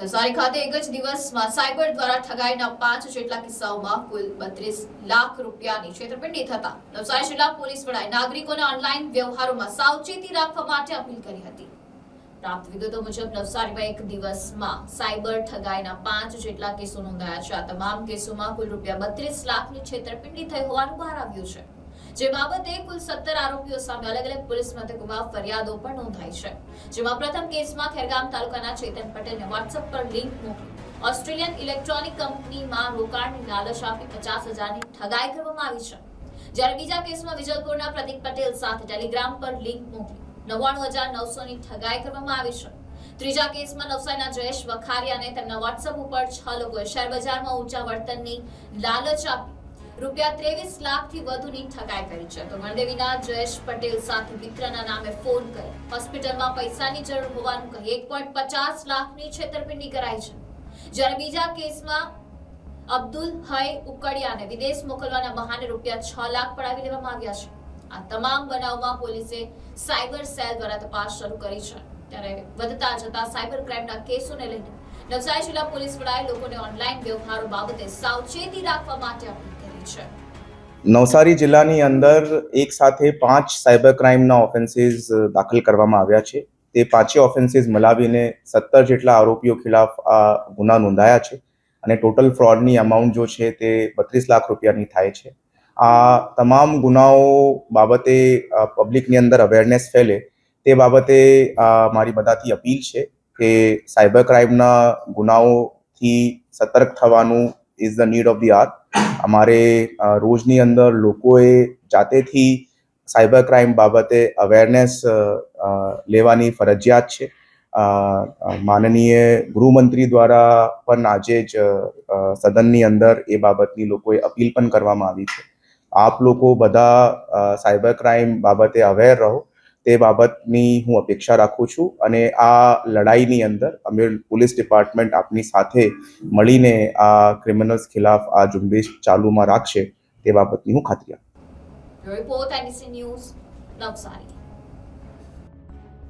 નવસારી ખાતે એક જ દિવસમાં સાયબર દ્વારા ઠગાઈના પાંચ જેટલા કિસ્સાઓમાં કુલ બત્રીસ લાખ રૂપિયાની છેતરપિંડી થતા. નવસારી જિલ્લા પોલીસ વડાએ નાગરિકોને ઓનલાઈન વ્યવહારોમાં સાવચેતી રાખવા માટે અપીલ કરી હતી. પ્રાપ્ત વિગતો મુજબ નવસારીમાં એક દિવસમાં સાયબર ઠગાઈના પાંચ જેટલા કેસો નોંધાયા છે. આ તમામ કેસોમાં કુલ રૂપિયા બત્રીસ લાખની છેતરપિંડી થઈ હોવાનું બહાર આવ્યું છે. જે બાબતે કુલ સત્તર આરોપીઓ સામે અલગ અલગ પોલીસ મથકોમાં ફરિયાદો પણ નોંધાઈ છે. જેમાં પ્રથમ કેસમાં ખેરગામ તાલુકાના ચેતન પટેલને વોટ્સઅપ પર લિંક મોકલી ઓસ્ટ્રેલિયન ઇલેક્ટ્રોનિક કંપનીમાં રોકાણની લાલચ આપી પચાસ હજારની ઠગાઈ કરવામાં આવી છે. જ્યારે બીજા કેસમાં વિજલપુરના પ્રતિક પટેલ સાથે ટેલિગ્રામ પર લિંક મોકલી નવ્વાણું હજાર નવસોની ઠગાઈ કરવામાં આવી છે. ત્રીજા કેસમાં નવસારીના જયેશ વખારિયાને તેમના વોટ્સઅપ ઉપર છ લોકોએ શેર બજારમાં ઊંચા વળતરની લાલચ આપી રૂપિયા ત્રેવીસ લાખથી વધુની ઠગાઈ કરી છે. તો ગણદેવીના જયેશ પટેલ સાથે મિત્રના નામે ફોન કરી હોસ્પિટલમાં પૈસાની જરૂર હોવાનું કહી એક પોઈન્ટ પચાસ લાખની છેતરપિંડી કરાઈ છે. જ્યારે બીજા કેસમાં અબ્દુલ હય ઉકડિયાને વિદેશ મોકલવાના બહાને રૂપિયા છ લાખ પડાવી લેવામાં આવ્યા છે. આ તમામ બનાવમાં પોલીસે સાયબર સેલ દ્વારા તપાસ શરૂ કરી છે. ત્યારે વધતા જતા સાયબર ક્રાઇમના કેસોને લઈને નવસારી જિલ્લા પોલીસ વડાએ લોકોને ઓનલાઈન વ્યવહારો બાબતે સાવચેતી રાખવા માટે કરી છે? નવસારી જિલ્લાની અંદર એક સાથે પાંચ સાયબર ક્રાઇમના ઓફેન્સીસ દાખલ કરવામાં આવ્યા છે. તે પાંચે ઓફેન્સીસ મલાવીને સત્તર જેટલા આરોપીઓ ખિલાફ આ ગુના નોંધાયા છે અને ટોટલ ફ્રોડની અમાઉન્ટ જો છે તે બત્રીસ લાખ રૂપિયાની થાય છે. આ તમામ ગુનાઓ બાબતે પબ્લિકની અંદર અવેરનેસ ફેલે તે બાબતે મારી બધાથી અપીલ છે કે સાયબર ક્રાઇમના ગુનાઓથી સતર્ક થવાનું is the need of the hour અમારે રોજની અંદર લોકોએ જાતેથી સાયબર ક્રાઇમ બાબતે અવેરનેસ લેવાની ફરજિયાત છે. માનનીય ગૃહમંત્રી દ્વારા પણ આજે જ સદનની અંદર એ બાબતની લોકોએ અપીલ પણ કરવામાં આવી છે. આપ લોકો બધા સાયબર ક્રાઇમ બાબતે અવેર રહો. તે બાબતની હું અપેક્ષા રાખું છું અને આ લડાઈની અંદર અમે પોલીસ ડિપાર્ટમેન્ટ આપની સાથે મળીને આ ક્રિમિનલ્સ ખિલાફ આ ઝુંબેશ ચાલુમાં રાખશે તે બાબતની હું ખાતરી આપું રિપોર્ટ ન્યૂઝ નવસારી